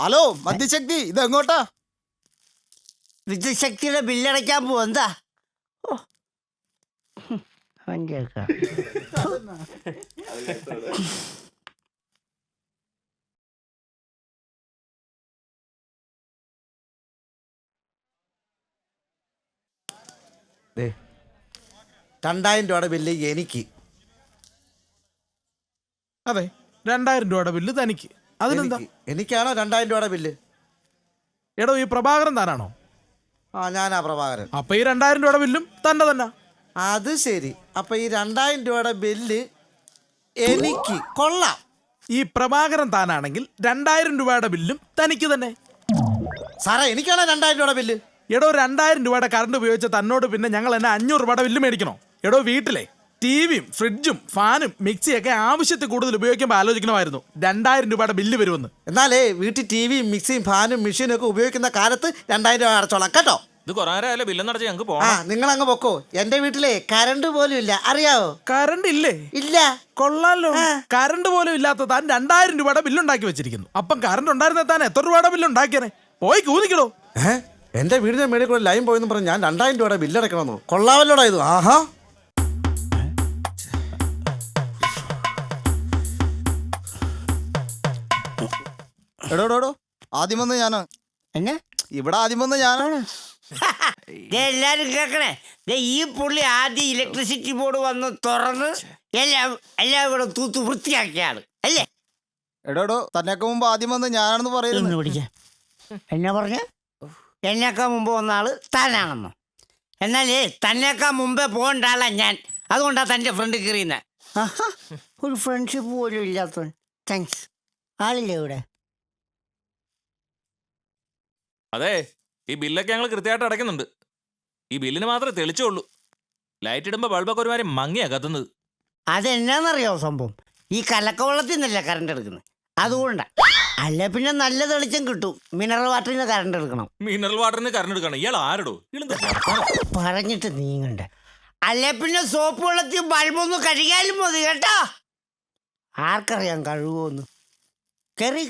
ഹലോ മദ്യശക്തി ഇത് എങ്ങോട്ടാ വിദ്യശക്തിയുടെ ബില്ലടയ്ക്കാൻ പോവാ എന്താ? കേൾക്കാം. രണ്ടായിരം രൂപയുടെ ബില്ല് എനിക്ക്. അതെ രണ്ടായിരം രൂപയുടെ ബില്ല് തനിക്ക്. അതിനെന്താ? എനിക്ക്. എനിക്കാണോ രണ്ടായിരം രൂപയുടെ ബില്ല്? എടോ ഈ പ്രഭാകരൻ താനാണോ? ആ ഞാനാ പ്രഭാകരൻ. അപ്പൊ ഈ രണ്ടായിരം രൂപയുടെ ബില്ലും തന്റെ തന്നെ. അത് ശരി. അപ്പൊ ഈ രണ്ടായിരം രൂപയുടെ ബില്ല് എനിക്ക്. കൊള്ളാം. ഈ പ്രഭാകരൻ താനാണെങ്കിൽ രണ്ടായിരം രൂപയുടെ ബില്ലും തനിക്ക് തന്നെ. സാറേ എനിക്കാണോ രണ്ടായിരം രൂപയുടെ ബില്ല്? എടോ രണ്ടായിരം രൂപയുടെ കറണ്ട് ഉപയോഗിച്ച തന്നോട് പിന്നെ ഞങ്ങൾ എന്നെ അഞ്ഞൂറ് രൂപയുടെ ബില്ല് മേടിക്കണോ? എടോ വീട്ടിലെ ടിവിയും ഫ്രിഡ്ജും ഫാനും മിക്സിയൊക്കെ ആവശ്യത്തിൽ കൂടുതൽ ഉപയോഗിക്കുമ്പോൾ ആലോചിക്കണമായിരുന്നു. രണ്ടായിരം രൂപയുടെ ബില്ല് വരുമെന്ന്. എന്നാലേ വീട്ടിൽ ടി വിയും മിക്സിയും ഫാനും മെഷീനും ഒക്കെ ഉപയോഗിക്കുന്ന കാലത്ത് രണ്ടായിരം രൂപ അടച്ചോളാം. കേട്ടോ? ഇത് കുറേ ബില്ല് ബില്ലെന്ന് അടച്ച് ഞങ്ങൾക്ക് ആ പോകണം നിങ്ങൾ അങ്ങ് പൊക്കോ. എന്റെ വീട്ടിലെ കറണ്ട് പോലും ഇല്ല. അറിയാവോ? കറണ്ട് ഇല്ലേ? ഇല്ല. കൊള്ളാലോ. കറണ്ട് പോലും ഇല്ലാത്ത താൻ രണ്ടായിരം രൂപയുടെ ബില്ല് ഉണ്ടാക്കി വെച്ചിരിക്കുന്നു. അപ്പം കറണ്ട് ഉണ്ടായിരുന്ന താൻ എത്ര രൂപയുടെ ബില്ല് ഉണ്ടാക്കിയനെ? പോയി കൂതിക്കണോ എന്റെ വീടിന്റെ മേളിൽ കൂടെ ലൈൻ പോയെന്ന് പറഞ്ഞ് ഞാൻ രണ്ടായിരം രൂപയുടെ ബില്ലടക്കണമെന്ന് കൊള്ളാവല്ലോടായിരുന്നു കൊള്ളാമല്ലോടാ ഇത്. ആഹാ. എടോ എടോ, എടോ. ആദ്യം വന്ന് ഞാനാ. എന്നെ ഇവിടെ ആദ്യം വന്ന് ഞാനാണ് ദേ എല്ലാരും കേക്കണേ. ദേ, ഈ പുള്ളി ആദ്യം ഇലക്ട്രിസിറ്റി ബോർഡ് വന്ന് തുറന്ന് എല്ലാം എല്ലാം ഇവിടെ തൂത്ത് വൃത്തിയാക്കിയാണ്. അല്ലേ? എടോ എടോ. തന്നെയൊക്കെ മുമ്പ് ആദ്യം വന്ന് ഞാനാണെന്ന് പറയുന്നു ഒന്ന് പിടിക്ക. എന്നാ പറഞ്ഞ? എന്നേക്കാൾ മുമ്പ് വന്ന ആൾ താനാണെന്നോ. എന്നാലേ തന്നേക്കാൾ മുമ്പേ പോകേണ്ട ആളാ ഞാൻ. അതുകൊണ്ടാണ് തന്റെ ഫ്രണ്ട് കയറിയുന്നത് ഒരു ഫ്രണ്ട്ഷിപ്പ് പോലും ഇല്ലാത്തവൻ. താങ്ക്സ് ആളില്ലേ ഇവിടെ? അതെ ഈ ബില്ലൊക്കെ ഞങ്ങൾ കൃത്യമായിട്ട് അടയ്ക്കുന്നുണ്ട്. ഈ ബില്ലിന് മാത്രമേ തെളിച്ചുള്ളൂ ലൈറ്റ് ഇടുമ്പോൾ ബൾബൊക്കെ ഒരുമാതിരി മങ്ങിയാ കത്തുന്നത്. അതെന്നാന്നറിയോ സംഭവം? ഈ കലക്കവെള്ളത്തിൽ നിന്നല്ല കറണ്ട് എടുക്കുന്നത് അതുകൊണ്ടാ. അല്ല പിന്നെ നല്ല തെളിച്ചം കിട്ടും. മിനറൽ വാട്ടറിന് കറണ്ട് എടുക്കണം. മിനറൽ വാട്ടറിന് കറണ്ട് എടുക്കണം. ഇയാൾ ആരടോ? പറഞ്ഞിട്ട് നീങ്ങണ്ട. അല്ല പിന്നെ സോപ്പ് വെള്ളത്തിൽ ബൾബൊന്ന് കഴുകിയാലും മതി കേട്ടോ? ആർക്കറിയാം കഴുകുമെന്ന് കയറി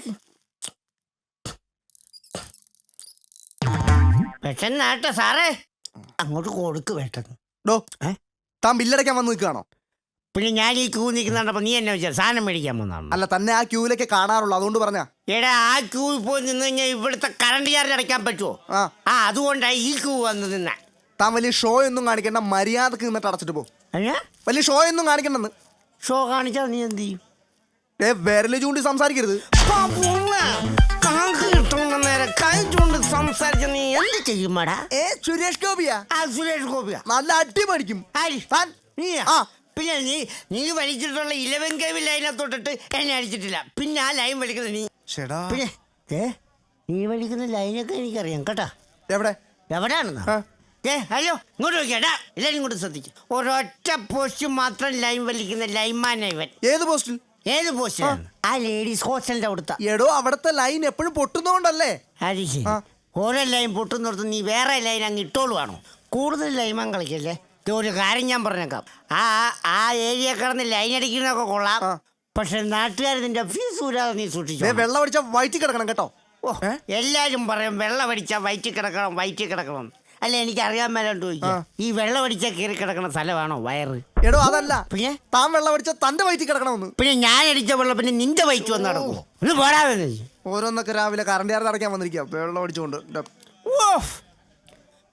പെട്ടെന്നാട്ടെ സാറേ. അങ്ങോട്ട് കൊടുക്ക് പെട്ടെന്ന് ഡോ ഏ? താൻ ബില്ലടയ്ക്കാൻ വന്ന് നിൽക്കുകയാണോ? പിന്നെ ഞാൻ ഈ ക്യൂ നിൽക്കുന്നുണ്ടപ്പോ നീ എന്നെ വെച്ചാൽ സാധനം മേടിക്കാൻ വന്നാണ് അല്ല തന്നെ ആ ക്യൂവിലൊക്കെ കാണാറുള്ളൂ. അതുകൊണ്ട് പറഞ്ഞ. എടാ ആ ക്യൂ പോയി നിന്ന് കഴിഞ്ഞാൽ ഇവിടുത്തെ കറണ്ട് ചാർജ് അടയ്ക്കാൻ പറ്റുമോ ആ. ആ അതുകൊണ്ടാണ് ഈ ക്യൂ വന്ന് നിന്ന. താൻ വലിയ ഷോ ഒന്നും കാണിക്കണ്ട മര്യാദയ്ക്ക് നിന്നിട്ട് അടച്ചിട്ട് പോ. അല്ല? വലിയ ഷോ ഒന്നും കാണിക്കണ്ടെന്ന്. ഷോ കാണിച്ചാൽ നീ എന്ത് ചെയ്യും? ഏ വിരൽ ചൂണ്ടി സംസാരിക്കരുത്. കിട്ടുന്ന നേരം കൈ ചൂണ്ട് സംസാരിച്ച നീ എന്ത് ചെയ്യുമാടാ? ഏ സുരേഷ് ഗോപിയാ? ആ സുരേഷ് ഗോപിയ. നല്ല അടി പഠിക്കും ആര്? താൻ നീയാ? ആ. പിന്നെ നീ നീ വലിച്ചിട്ടുള്ള ഇലവൻ കേവി ലൈനെ തൊട്ടിട്ട് എന്നെ അടിച്ചിട്ടില്ല. പിന്നെ ആ ലൈൻ വലിക്കുന്നത് നീ. ചേടാ. പിന്നെ ഏ നീ വലിക്കുന്ന ലൈനൊക്കെ എനിക്കറിയാം കേട്ടാ. എവിടെ? എവിടെയാണെന്നാ. ഏ ഹലോ ഇങ്ങോട്ട് നോക്കിയാടാ എല്ലാരും ഇങ്ങോട്ട് ശ്രദ്ധിച്ചു ഒരൊറ്റ പോസ്റ്റ് മാത്രം ലൈൻ വലിക്കുന്ന ലൈൻമാൻ ഇവൻ. ഏത് പോസ്റ്റിൽ ഏത് പോസ്റ്റ് ആ. ലേഡീസ് ഹോസ്റ്റലിന്റെ അവിടുത്തെ. എടോ അവിടുത്തെ ലൈൻ എപ്പോഴും പൊട്ടുന്നോണ്ടല്ലേ? അത് ശരി. ഓരോ ലൈൻ പൊട്ടുന്നിടത്ത് നീ വേറെ ലൈൻ അങ്ങ് ഇട്ടോളുവാണോ? കൂടുതൽ ലൈമാൻ കളിക്കല്ലേ? ഒരു കാര്യം ഞാൻ പറഞ്ഞേക്കാം. ആ ആ ഏരിയ കിടന്ന് ലൈൻ അടിക്കുന്നൊക്കെ കൊള്ളാം. പക്ഷെ നാട്ടുകാർ നിന്റെ ഫീസ് ഊരാതെ നീ സൂക്ഷിച്ചു. വെള്ളം അടിച്ചാൽ വയറ്റി കിടക്കണം കേട്ടോ. എല്ലാരും പറയും വെള്ളം അടിച്ചാൽ വയറ്റി കിടക്കണം വയറ്റി കിടക്കണം. അല്ല എനിക്ക് അറിയാൻ മേലോട്ട് ചോദിക്കാം ഈ വെള്ളം അടിച്ചാൽ കയറി കിടക്കുന്ന സ്ഥലമാണോ വയറ്? എടോ അതല്ല. പിന്നെ? താൻ വെള്ളം അടിച്ച തന്റെ വയറ്റി കിടക്കണമെന്ന്. പിന്നെ ഞാൻ അടിച്ച വെള്ളം പിന്നെ നിന്റെ വയറ്റ് വന്ന് നടക്കുമോ പോരാതെ ഓരോന്നൊക്കെ രാവിലെ കറണ്ട് ചാർജ് അടയ്ക്കാൻ വന്നിരിക്കുക വെള്ളം അടിച്ചുകൊണ്ട്.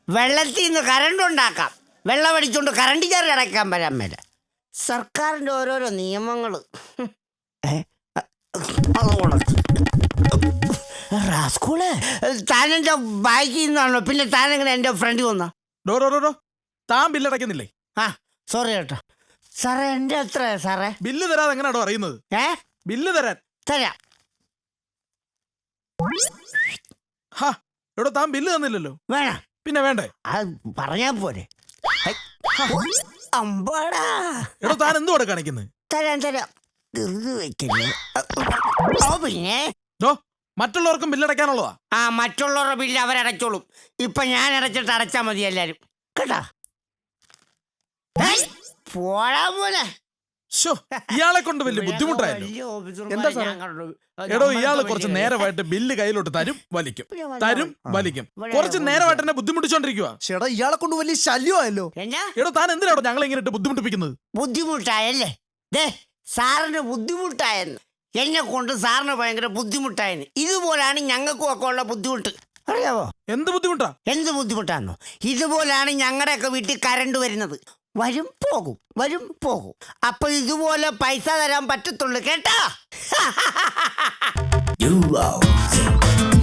വെള്ളത്തിൽ നിന്ന് കറണ്ട് ഉണ്ടാക്കാം. വെള്ളം അടിച്ചുകൊണ്ട് കറണ്ട് ചാർജ് അടയ്ക്കാൻ വരാൻ മേല. സർക്കാരിന്റെ ഓരോരോ നിയമങ്ങൾ റാസ്കൂൾ? താനെന്റെ ബാക്കിൽ നിന്നാണല്ലോ പിന്നെ താനെങ്ങനെ എന്റെ ഫ്രണ്ട് വന്നാ? ഡോ ഡോ ഡോ, ഡോ. താൻ ബില്ലടയ്ക്കുന്നില്ലേ ആ സോറി കേട്ടോ സാറേ എന്റെ എത്ര സാറേ? ബില്ല് തരാതെ എങ്ങനെയാണോ അറിയുന്നത്? ഏ? ബില്ല് തരാൻ. തരാം. ഹാ എവിടെ താൻ ബില്ല് തന്നില്ലല്ലോ. വേണം. പിന്നെ വേണ്ടേ? അത് പറഞ്ഞാ പോരെ. അമ്പാടാ. എടോ താൻ എന്തുവാടെ കാണിക്കുന്നത് തരാം. തരാം ധൃതി വെക്കില്ലേ? ഓ പിന്നെ? ഡോ മറ്റുള്ളവർക്കും ബില്ലടയ്ക്കാനുള്ളതാ ആ മറ്റുള്ളവരുടെ ബില്ല് അവരടച്ചോളും. ഇപ്പൊ ഞാൻ അടച്ചിട്ട് അടച്ചാ മതി എല്ലാരും. കേട്ടാ? പോടാ പോലെ ഷോ ഇയാളെ കൊണ്ട് വലിയ ബുദ്ധിമുട്ടായല്ലോ? എന്താ സാർ എടോ ഇയാൾ കുറച്ച് നേരമായിട്ട് ബില്ല് കയ്യിലോട്ട് തരും വലിക്കും. തരും വലിക്കും. കുറച്ച് നേരമായിട്ട് എന്നെ ബുദ്ധിമുട്ടിച്ചോണ്ടിരിക്കുക ചേട്ടാ ഇയാളെ കൊണ്ട് വലിയ ശല്യമായല്ലോ. എടോ താൻ എന്തിനാണോ ഞങ്ങളെ ഇങ്ങനെ ഇട്ട് ബുദ്ധിമുട്ടിപ്പിക്കുന്നത്? ബുദ്ധിമുട്ടായല്ലേ? ദേ സാറിന് ബുദ്ധിമുട്ടായെന്ന്. എന്നെ കൊണ്ട് സാറിന് ഭയങ്കര ബുദ്ധിമുട്ടായെന്ന്. ഇതുപോലാണ് ഞങ്ങൾക്കും ഒക്കെ ഉള്ള ബുദ്ധിമുട്ട്. അറിയാവോ? എന്ത് ബുദ്ധിമുട്ടാ? എന്ത് ബുദ്ധിമുട്ടാണോ ഇതുപോലാണ് ഞങ്ങളുടെയൊക്കെ വീട്ടിൽ കരണ്ട് വരുന്നത്. വരും പോകും വരും പോകും. അപ്പൊ ഇതുപോലെ പൈസ തരാൻ പറ്റത്തുള്ളൂ കേട്ടാ. [LAUGHS]